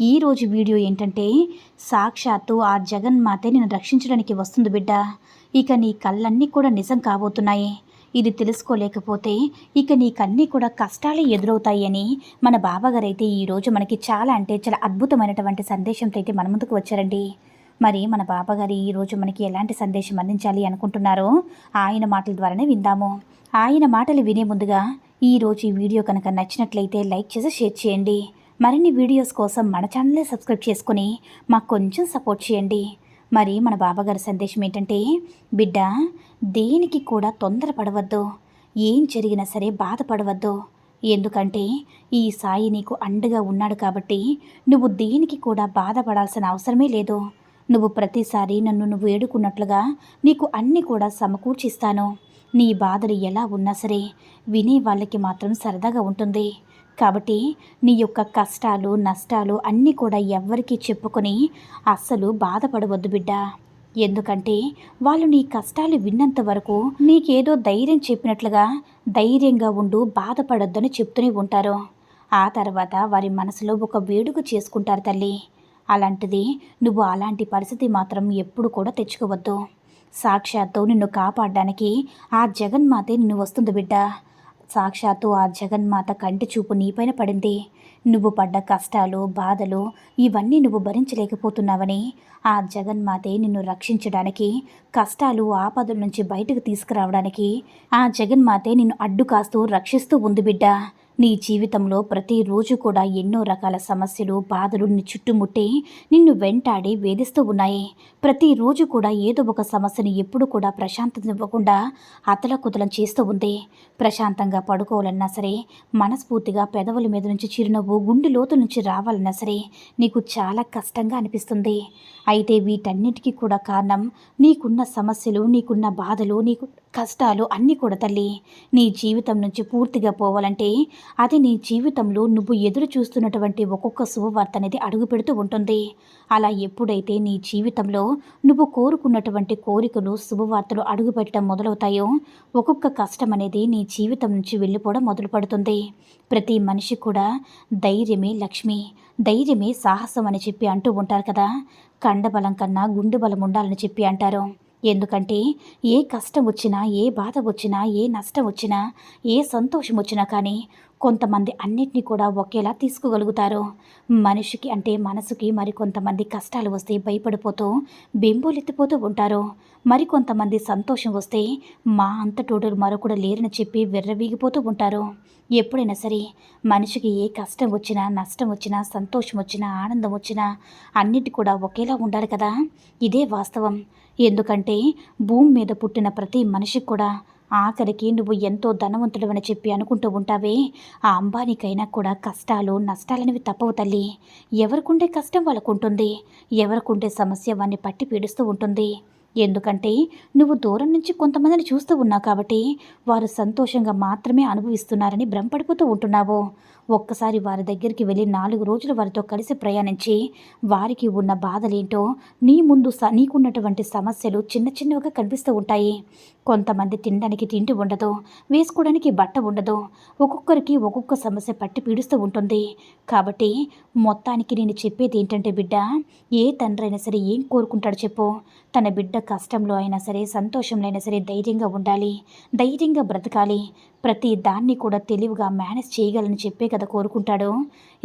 ఈరోజు వీడియో ఏంటంటే సాక్షాత్తు ఆ జగన్మాతే నిన్ను రక్షించడానికి వస్తుంది బిడ్డ. ఇక నీ కళ్ళన్నీ కూడా నిజం కాబోతున్నాయి. ఇది తెలుసుకోలేకపోతే ఇక నీకన్నీ కూడా కష్టాలే ఎదురవుతాయి అని మన బాబాగారు అయితే ఈరోజు మనకి చాలా అంటే చాలా అద్భుతమైనటువంటి సందేశంతో అయితే మన ముందుకు వచ్చారండి. మరి మన బాబాగారు ఈరోజు మనకి ఎలాంటి సందేశం అందించాలి అనుకుంటున్నారో ఆయన మాటల ద్వారానే విందాము. ఆయన మాటలు వినే ముందుగా ఈరోజు ఈ వీడియో కనుక నచ్చినట్లయితే లైక్ చేసి షేర్ చేయండి. మరిన్ని వీడియోస్ కోసం మన ఛానల్ని సబ్స్క్రైబ్ చేసుకుని మాకు కొంచెం సపోర్ట్ చేయండి. మరి మన బాబాగారి సందేశం ఏంటంటే బిడ్డ దేనికి కూడా తొందరపడవద్దు. ఏం జరిగినా సరే బాధపడవద్దు. ఎందుకంటే ఈ సాయి నీకు అండగా ఉన్నాడు కాబట్టి నువ్వు దేనికి కూడా బాధపడాల్సిన అవసరమే లేదు. నువ్వు ప్రతిసారి నన్ను నువ్వు వేడుకున్నట్లుగా నీకు అన్నీ కూడా సమకూర్చిస్తాను. నీ బాధలు ఎలా ఉన్నా సరే వినే వాళ్ళకి మాత్రం సరదాగా ఉంటుంది. కాబట్టి నీ యొక్క కష్టాలు నష్టాలు అన్నీ కూడా ఎవ్వరికీ చెప్పుకొని అస్సలు బాధపడవద్దు బిడ్డ. ఎందుకంటే వాళ్ళు నీ కష్టాలు విన్నంత వరకు నీకేదో ధైర్యం చెప్పినట్లుగా ధైర్యంగా ఉండు బాధపడొద్దని చెప్తూనే ఉంటారు. ఆ తర్వాత వారి మనసులో ఒక వేడుక చేసుకుంటారు తల్లి. అలాంటిది నువ్వు అలాంటి పరిస్థితి మాత్రం ఎప్పుడు కూడా తెచ్చుకోవద్దు. సాక్షాత్తు నిన్ను కాపాడడానికి ఆ జగన్మాతే నిన్ను వస్తుంది బిడ్డ. సాక్షాత్తు ఆ జగన్మాత కంటి చూపు నీపైన పడింది. నువ్వు పడ్డ కష్టాలు బాధలు ఇవన్నీ నువ్వు భరించలేకపోతున్నావని. ఆ జగన్మాతే నిన్ను రక్షించడానికి కష్టాలు ఆపదల నుంచి బయటకు తీసుకురావడానికి ఆ జగన్మాతే నిన్ను అడ్డు కాస్తూ రక్షిస్తూ ఉంది బిడ్డ. నీ జీవితంలో ప్రతిరోజు కూడా ఎన్నో రకాల సమస్యలు బాధలు నీ చుట్టుముట్టి నిన్ను వెంటాడి వేధిస్తూ ఉన్నాయి. ప్రతిరోజు కూడా ఏదో ఒక సమస్యని ఎప్పుడు కూడా ప్రశాంతత ఇవ్వకుండా అతలకుతలం చేస్తూ ఉంది. ప్రశాంతంగా పడుకోవాలన్నా సరే మనస్ఫూర్తిగా పెదవుల మీద నుంచి చిరునవ్వు గుండె లోతు నుంచి రావాలన్నా సరే నీకు చాలా కష్టంగా అనిపిస్తుంది. అయితే వీటన్నిటికీ కూడా కారణం నీకున్న సమస్యలు నీకున్న బాధలు నీకు కష్టాలు అన్నీ కూడా తల్లి. నీ జీవితం నుంచి పూర్తిగా పోవాలంటే అది నీ జీవితంలో నువ్వు ఎదురు చూస్తున్నటువంటి ఒక్కొక్క శుభవార్త అనేది అడుగు పెడుతూ ఉంటుంది. అలా ఎప్పుడైతే నీ జీవితంలో నువ్వు కోరుకున్నటువంటి కోరికలు శుభవార్తలు అడుగు పెట్టడం మొదలవుతాయో ఒక్కొక్క కష్టం అనేది నీ జీవితం నుంచి వెళ్ళిపోవడం మొదలు పడుతుంది. ప్రతి మనిషి కూడా ధైర్యమే లక్ష్మి ధైర్యమే సాహసం అని చెప్పి అంటూ ఉంటారు కదా. కండబలం కన్నా గుండె బలం ఉండాలని చెప్పి అంటారు. ఎందుకంటే ఏ కష్టం వచ్చినా ఏ బాధ వచ్చినా ఏ నష్టం వచ్చినా ఏ సంతోషం వచ్చినా కానీ కొంతమంది అన్నిటినీ కూడా ఒకేలా తీసుకోగలుగుతారు. మనిషికి అంటే మనసుకి మరి కొంతమంది కష్టాలు వస్తే భయపడిపోతూ బెంబోలెత్తిపోతూ ఉంటారు. మరికొంతమంది సంతోషం వస్తే మా అంతటోడు మరొకడు లేరని చెప్పి విర్రవీగిపోతూ ఉంటారు. ఎప్పుడైనా సరే మనిషికి ఏ కష్టం వచ్చినా నష్టం వచ్చినా సంతోషం వచ్చినా ఆనందం వచ్చినా అన్నిటి కూడా ఒకేలా ఉండాలి కదా? ఇదే వాస్తవం. ఎందుకంటే భూమి మీద పుట్టిన ప్రతి మనిషికి కూడా ఆఖరికి నువ్వు ఎంతో ధనవంతుడవని చెప్పి అనుకుంటూ ఉంటావే. ఆ అంబానీకైనా కూడా కష్టాలు నష్టాలనేవి తప్పవు తల్లి. ఎవరికుండే కష్టం వాళ్ళకుంటుంది. ఎవరికుండే సమస్య వాన్ని పట్టి పీడిస్తూ ఉంటుంది. ఎందుకంటే నువ్వు దూరం నుంచి కొంతమందిని చూస్తూ ఉన్నావు కాబట్టి వారు సంతోషంగా మాత్రమే అనుభవిస్తున్నారని భ్రమపడిపోతూ ఉంటున్నావు. ఒక్కసారి వారి దగ్గరికి వెళ్ళి నాలుగు రోజులు వారితో కలిసి ప్రయాణించి వారికి ఉన్న బాధలేంటో నీ ముందు స నీకున్నటువంటి సమస్యలు చిన్న చిన్నవిగా కనిపిస్తూ ఉంటాయి. కొంతమంది తినడానికి తిండి ఉండదు వేసుకోవడానికి బట్ట ఉండదు. ఒక్కొక్కరికి ఒక్కొక్క సమస్య పట్టి పీడిస్తూ ఉంటుంది. కాబట్టి మొత్తానికి నేను చెప్పేది ఏంటంటే బిడ్డ ఏ తండ్రి అయినా సరే ఏం కోరుకుంటాడు చెప్పు. తన బిడ్డ కష్టంలో అయినా సరే సంతోషంలో అయినా సరే ధైర్యంగా ఉండాలి. ధైర్యంగా బ్రతకాలి. ప్రతి దాన్ని కూడా తెలివిగా మేనేజ్ చేయగలని చెప్పే కదా కోరుకుంటాడు.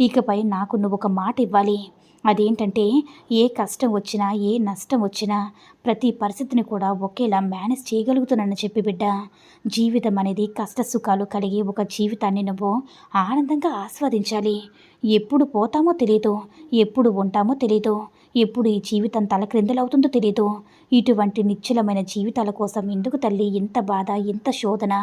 ఇకపై నాకు నువ్వు ఒక మాట ఇవ్వాలి. అదేంటంటే ఏ కష్టం వచ్చినా ఏ నష్టం వచ్చినా ప్రతి పరిస్థితిని కూడా ఒకేలా మేనేజ్ చేయగలుగుతున్నానని చెప్పి బిడ్డ. జీవితం అనేది కష్ట సుఖాలు కలిగి ఒక జీవితాన్ని నువ్వు ఆనందంగా ఆస్వాదించాలి. ఎప్పుడు పోతామో తెలియదు ఎప్పుడు ఉంటామో తెలియదు ఎప్పుడు ఈ జీవితం తలక్రిందులవుతుందో తెలియదు ఇటువంటి నిశ్చలమైన జీవితాల కోసం ఎందుకు తల్లి ఇంత బాధ ఇంత శోధన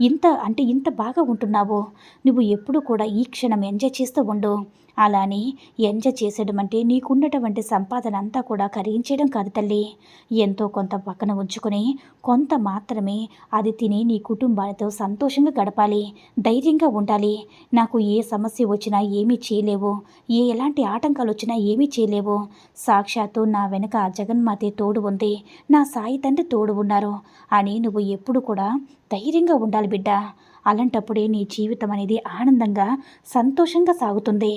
ఇంత అంటే ఇంత బాగా ఉంటున్నావు? నువ్వు ఎప్పుడు కూడా ఈ క్షణం ఎంజాయ్ చేస్తూ ఉండు. అలాని ఎంజాయ్ చేసేయడం అంటే నీకున్నటువంటి సంపాదన అంతా కూడా కరిగించేయడం కాదు తల్లి. ఎంతో కొంత పక్కన ఉంచుకొని కొంత మాత్రమే అది తిని నీ కుటుంబాలతో సంతోషంగా గడపాలి ధైర్యంగా ఉండాలి. నాకు ఏ సమస్య వచ్చినా ఏమీ చేయలేవు. ఏ ఎలాంటి ఆటంకాలు వచ్చినా ఏమీ చేయలేవు. సాక్షాత్తు నా వెనక జగన్మాతే తోడు ఉంది. నా సాయి తండ్రి తోడు ఉన్నారు. అని నువ్వు ఎప్పుడు కూడా ధైర్యంగా ఉండాలి బిడ్డ. అలాంటప్పుడే నీ జీవితం అనేది ఆనందంగా సంతోషంగా సాగుతుంది.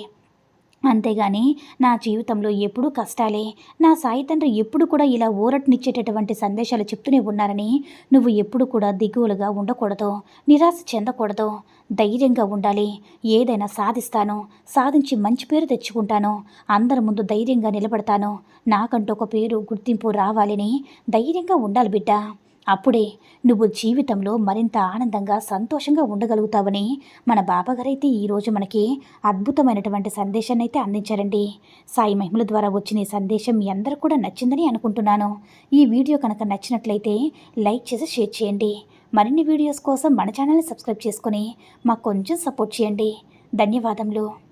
అంతేగాని నా జీవితంలో ఎప్పుడూ కష్టాలే. నా సాయి తండ్రి ఎప్పుడు కూడా ఇలా ఊరటనిచ్చేటటువంటి సందేశాలు చెప్తూనే ఉన్నారని నువ్వు ఎప్పుడు కూడా దిగువలుగా ఉండకూడదు నిరాశ చెందకూడదు. ధైర్యంగా ఉండాలి. ఏదైనా సాధిస్తాను. సాధించి మంచి పేరు తెచ్చుకుంటాను. అందరి ముందు ధైర్యంగా నిలబడతాను. నాకంటూ ఒక పేరు గుర్తింపు రావాలని ధైర్యంగా ఉండాలి బిడ్డ. అప్పుడే నువ్వు జీవితంలో మరింత ఆనందంగా సంతోషంగా ఉండగలుగుతావని మన బాబాగారైతే ఈరోజు మనకి అద్భుతమైనటువంటి సందేశాన్ని అయితే అందించారండి. సాయి మహిమల ద్వారా వచ్చిన ఈ సందేశం మీ అందరూ కూడా నచ్చిందని అనుకుంటున్నాను. ఈ వీడియో కనుక నచ్చినట్లయితే లైక్ చేసి షేర్ చేయండి. మరిన్ని వీడియోస్ కోసం మన ఛానల్ని సబ్స్క్రైబ్ చేసుకొని మాకు కొంచెం సపోర్ట్ చేయండి. ధన్యవాదములు.